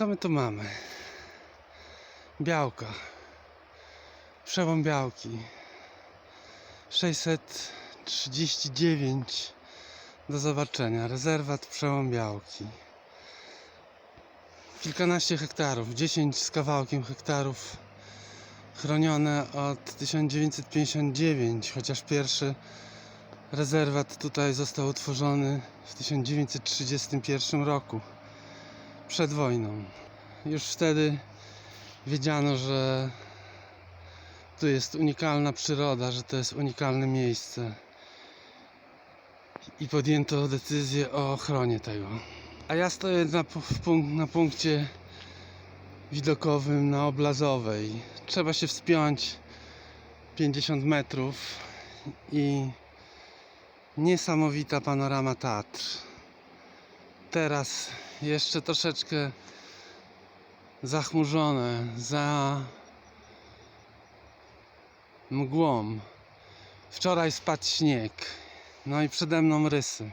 Co my tu mamy? Białka. Przełom białki. 639 do zobaczenia. Rezerwat przełom białki. Kilkanaście hektarów, 10 z kawałkiem hektarów chronione od 1959, chociaż pierwszy rezerwat tutaj został utworzony w 1931 roku, przed wojną. Już wtedy wiedziano, że tu jest unikalna przyroda, że to jest unikalne miejsce i podjęto decyzję o ochronie tego. A ja stoję na, na punkcie widokowym na Oblazowej. Trzeba się wspiąć 50 metrów i niesamowita panorama Tatr. Teraz jeszcze troszeczkę zachmurzone, za mgłą. Wczoraj spadł śnieg. No i przede mną rysy.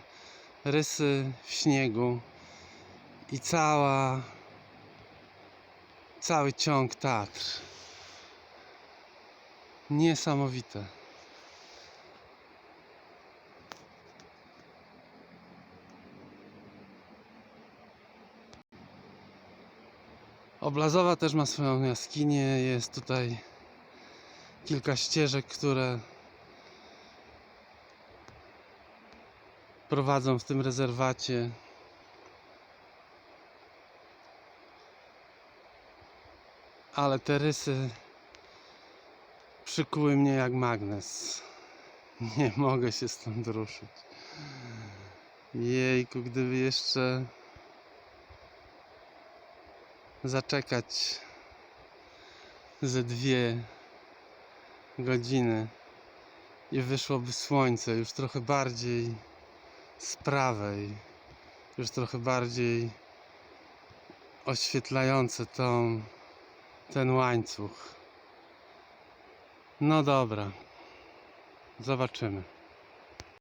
Rysy w śniegu i cała cały ciąg Tatr. Niesamowite. Oblazowa też ma swoją jaskinię. Jest tutaj kilka ścieżek, które prowadzą w tym rezerwacie. Ale te rysy przykuły mnie jak magnes. Nie mogę się stąd ruszyć. Jejku, gdyby jeszcze zaczekać ze dwie godziny i wyszłoby słońce już trochę bardziej z prawej, już trochę bardziej oświetlające tą, ten łańcuch. No dobra, zobaczymy.